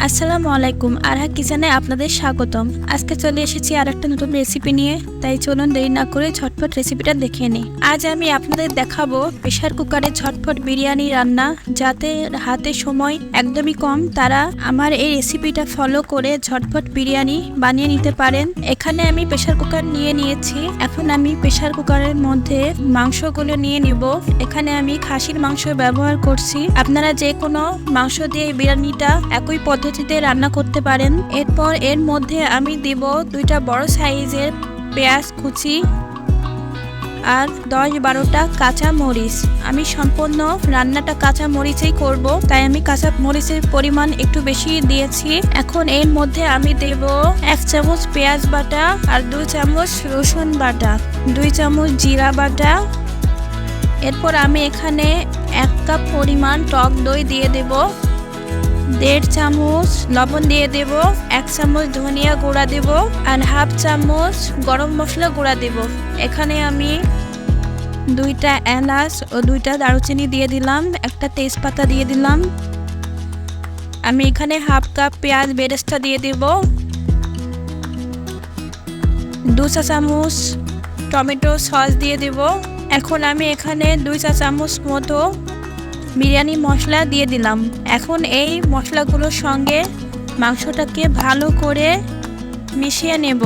আসসালামু আলাইকুম, আরহা কিচেনে আপনাদের স্বাগতম। আজকে চলে এসেছি আর একটা নতুন রেসিপি নিয়ে, তাই চলুন দেরি না করে ঝটপট রেসিপিটা দেখে নিই। আজ আমি আপনাদের দেখাবো প্রেশার কুকারে ঝটপট বিরিয়ানি রান্না, যাতে হাতে সময় একদমই কম তারা আমার এই রেসিপিটা ফলো করে ঝটপট বিরিয়ানি বানিয়ে নিতে পারেন। এখানে আমি প্রেশার কুকার নিয়ে নিয়েছি, এখন আমি প্রেশার কুকারের মধ্যে মাংসগুলো নিয়ে নিব। এখানে আমি খাসির মাংস ব্যবহার করছি। আপনারা যে কোনো মাংস দিয়ে বিরিয়ানিটা একই পদ্ধতিতে রান্না করতে পারেন। এরপর এর মধ্যে আমি দিব দুইটা বড় সাইজের পেঁয়াজ কুচি আর দশ বারোটা কাঁচা মরিচ। আমি সম্পূর্ণ রান্নাটা কাঁচা মরিচেই করব, তাই আমি কাঁচা মরিচের পরিমাণ একটু বেশি দিয়েছি। এখন এর মধ্যে আমি দেব এক চামচ পেঁয়াজ বাটা আর দুই চামচ রসুন বাটা, দুই চামচ জিরা বাটা। এরপর আমি এখানে এক কাপ পরিমাণ টক দই দিয়ে দেব। দেড় চামচ লবণ দিয়ে দেব, এক চামচ ধনিয়া গুঁড়া দেব আর হাফ চামচ গরম মশলা গুঁড়া দেব। এখানে আমি দুইটা এলাচ ও দুইটা দারুচিনি দিয়ে দিলাম, একটা তেজপাতা দিয়ে দিলাম। আমি এখানে হাফ কাপ পেঁয়াজ বেরেস্তা দিয়ে দেব। দু চা চামচ টমেটো সস দিয়ে দেব। এখন আমি এখানে দুই চা চামচ মতো বিরিয়ানি মশলা দিয়ে দিলাম। এখন এই মশলাগুলোর সঙ্গে মাংসটাকে ভালো করে মিশিয়ে নেব।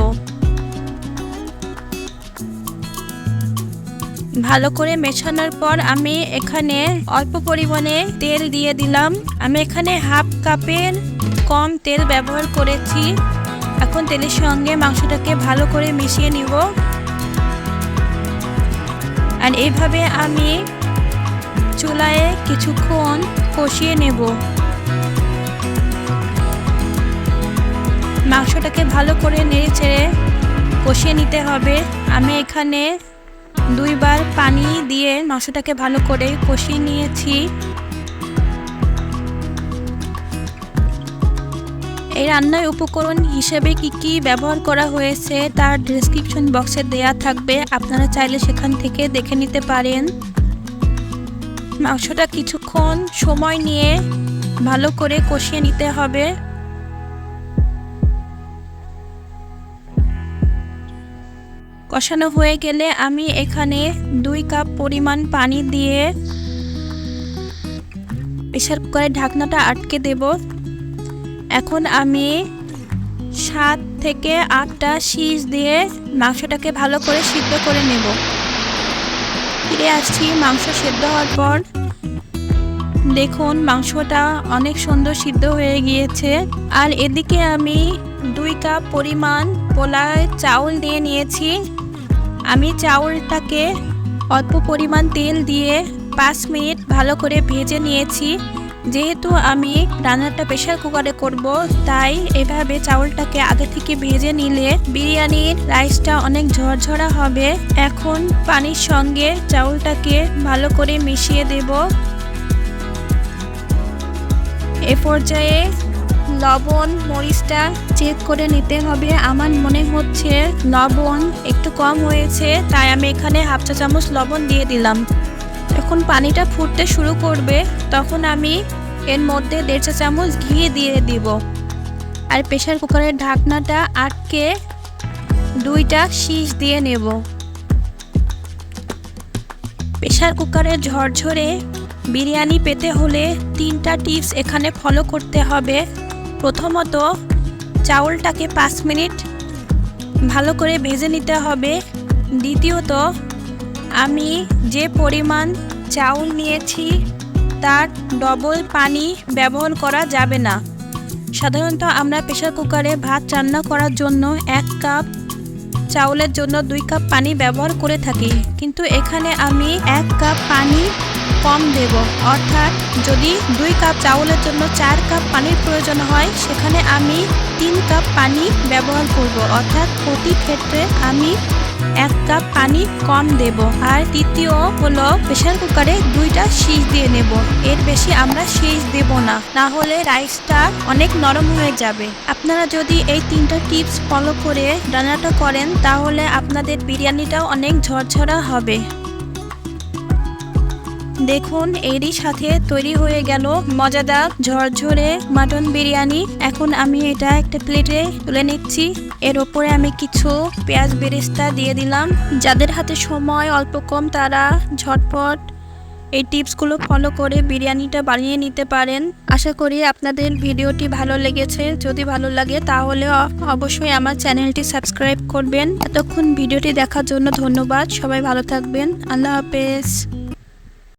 ভালো করে মেশানোর পর আমি এখানে অল্প পরিমাণে তেল দিয়ে দিলাম। আমি এখানে হাফ কাপের কম তেল ব্যবহার করেছি। এখন তেলের সঙ্গে মাংসটাকে ভালো করে মিশিয়ে নিব। আর এইভাবে আমি চুলায় কিছুক্ষণ কষিয়ে নেব। মাংসটাকে ভালো করে নেড়ে ছেড়ে কষিয়ে নিতে হবে। আমি এখানে দুইবার পানি দিয়ে মাংসটাকে ভালো করে কষিয়ে নিয়েছি। এই রান্নার উপকরণ হিসেবে কি কি ব্যবহার করা হয়েছে তার ডিসক্রিপশন বক্সে দেয়া থাকবে। আপনারা চাইলে সেখান থেকে দেখে নিতে পারেন। মাংসটা কিছুক্ষণ সময় নিয়ে ভালো করে কষিয়ে নিতে হবে। কষানো হয়ে গেলে আমি এখানে দুই কাপ পরিমাণ পানি দিয়ে প্রেশার কুকারের ঢাকনাটা আটকে দেব। এখন আমি সাত থেকে আটটা শীষ দিয়ে মাংসটাকে ভালো করে সিদ্ধ করে নেব। ফিরে আসছি মাংস সেদ্ধ হওয়ার পর। দেখুন, মাংসটা অনেক সুন্দর সিদ্ধ হয়ে গিয়েছে। আর এদিকে আমি দুই কাপ পরিমাণ পোলায় চাউল দিয়ে নিয়েছি। আমি চাউলটাকে অল্প পরিমাণ তেল দিয়ে পাঁচ মিনিট ভালো করে ভেজে নিয়েছি। যেহেতু আমি রান্নাটা প্রেশার কুকারে করব, তাই এভাবে চাউলটাকে আগে থেকে ভেজে নিলে বিরিয়ানির রাইসটা অনেক ঝরঝরা হবে। এখন পানির সঙ্গে চাউলটাকে ভালো করে মিশিয়ে দেব। এ পর্যায়ে লবণ, মরিচটা চেক করে নিতে হবে। আমার মনে হচ্ছে লবণ একটু কম হয়েছে, তাই আমি এখানে হাফ চা চামচ লবণ দিয়ে দিলাম। যখন পানিটা ফুটতে শুরু করবে, তখন আমি এর মধ্যে দেড় চা চামচ ঘি দিয়ে দিব। আর প্রেশার কুকারের ঢাকনাটা আটকে দুইটা শীষ দিয়ে নেব। প্রেশার কুকারে ঝরঝরে বিরিয়ানি পেতে হলে তিনটা টিপস এখানে ফলো করতে হবে। প্রথমত, চাউলটাকে পাঁচ মিনিট ভালো করে ভেজে নিতে হবে। দ্বিতীয়ত আমি যে পরিমাণ চাউল নিয়েছি, তার ডবল পানি ব্যবহার করা যাবে না। সাধারণত আমরা প্রেশার কুকারে ভাত রান্না করার জন্য এক কাপ চাউলের জন্য দুই কাপ পানি ব্যবহার করে থাকি। কিন্তু এখানে আমি এক কাপ পানি কম দেব। অর্থাৎ যদি দুই কাপ চাউলের জন্য চার কাপ পানির প্রয়োজন হয়, সেখানে আমি তিন কাপ পানি ব্যবহার করব। অর্থাৎ প্রতি ক্ষেত্রে আমি এক কাপ পানি কম দেব। আর তৃতীয় হলো প্রেশার কুকারে দুইটা শীষ দিয়ে নেব। এর বেশি আমরা শীষ দেব না। না হলে রাইসটা অনেক নরম হয়ে যাবে। আপনারা যদি এই তিনটা টিপস ফলো করে রান্নাটা করেন, তাহলে আপনাদের বিরিয়ানিটাও অনেক ঝরঝরা হবে। দেখুন, এরই সাথে তৈরি হয়ে গেল মজাদার ঝরঝরে মাটন বিরিয়ানি। এখন আমি এটা একটা প্লেটে তুলে নিচ্ছি। এর ওপরে আমি কিছু পেঁয়াজ বেরেস্তা দিয়ে দিলাম। যাদের হাতে সময় অল্প কম, তারা ঝটপট এই টিপসগুলো ফলো করে বিরিয়ানিটা বানিয়ে নিতে পারেন। আশা করি আপনাদের ভিডিওটি ভালো লেগেছে। যদি ভালো লাগে, তাহলে অবশ্যই আমার চ্যানেলটি সাবস্ক্রাইব করবেন। এতক্ষণ ভিডিওটি দেখার জন্য ধন্যবাদ। সবাই ভালো থাকবেন। আল্লাহ হাফেজ।